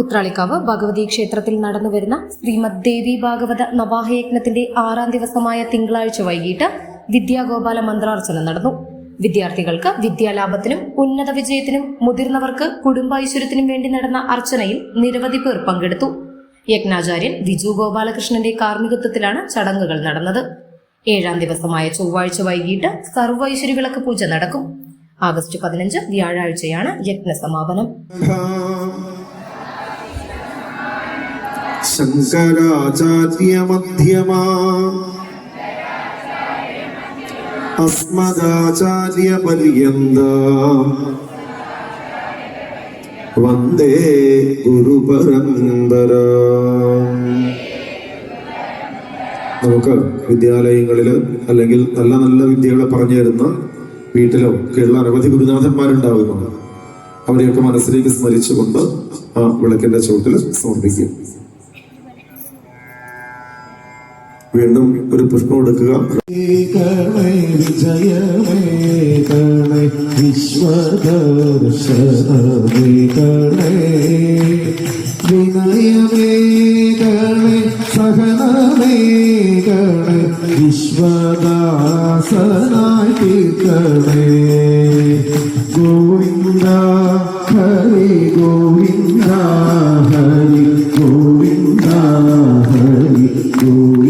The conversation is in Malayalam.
ഉത്രാളിക്കാവ് ഭഗവതി ക്ഷേത്രത്തിൽ നടന്നുവരുന്ന ശ്രീമദ് ദേവി ഭാഗവത നവാഹയജ്ഞത്തിന്റെ ആറാം ദിവസമായ തിങ്കളാഴ്ച വൈകിട്ട് വിദ്യാഗോപാല മന്ത്രാർച്ചന നടന്നു. വിദ്യാർത്ഥികൾക്ക് വിദ്യാലാഭത്തിനും ഉന്നത വിജയത്തിനും മുതിർന്നവർക്ക് കുടുംബൈശ്വര്യത്തിനും വേണ്ടി നടന്ന അർച്ചനയിൽ നിരവധി പേർ പങ്കെടുത്തു. യജ്ഞാചാര്യൻ വിജു ഗോപാലകൃഷ്ണന്റെ കാർമ്മികത്വത്തിലാണ് ചടങ്ങുകൾ നടന്നത്. ഏഴാം ദിവസമായ ചൊവ്വാഴ്ച വൈകിട്ട് സർവൈശ്വര്യ വിളക്ക് പൂജ നടക്കും. ആഗസ്റ്റ് പതിനഞ്ച് വ്യാഴാഴ്ചയാണ് യജ്ഞ സമാപനം ശങ്കരാചാര്യമധ്യമാ വന്ദേ ഗുരുപരമ്പര. നമുക്ക് വിദ്യാലയങ്ങളിൽ അല്ലെങ്കിൽ നല്ല നല്ല വിദ്യകളെ പറഞ്ഞു തരുന്ന വീട്ടിലോ ഒക്കെയുള്ള അനവധി ഗുരുനാഥന്മാരുണ്ടാവുന്നു. അവരെയൊക്കെ മനസ്സിലേക്ക് സ്മരിച്ചുകൊണ്ട് ആ വിളക്കിന്റെ ചുവട്ടിൽ സമർപ്പിക്കും. വീണ്ടും ഒരു പുഷ്പം എടുക്കുക. വിശ്വദാസനായി തീർക്കണേ. ഗോവിന്ദ ഹരി ഗോവിന്ദ ഹരി ഗോവിന്ദ ഹരി ഗോവിന്ദ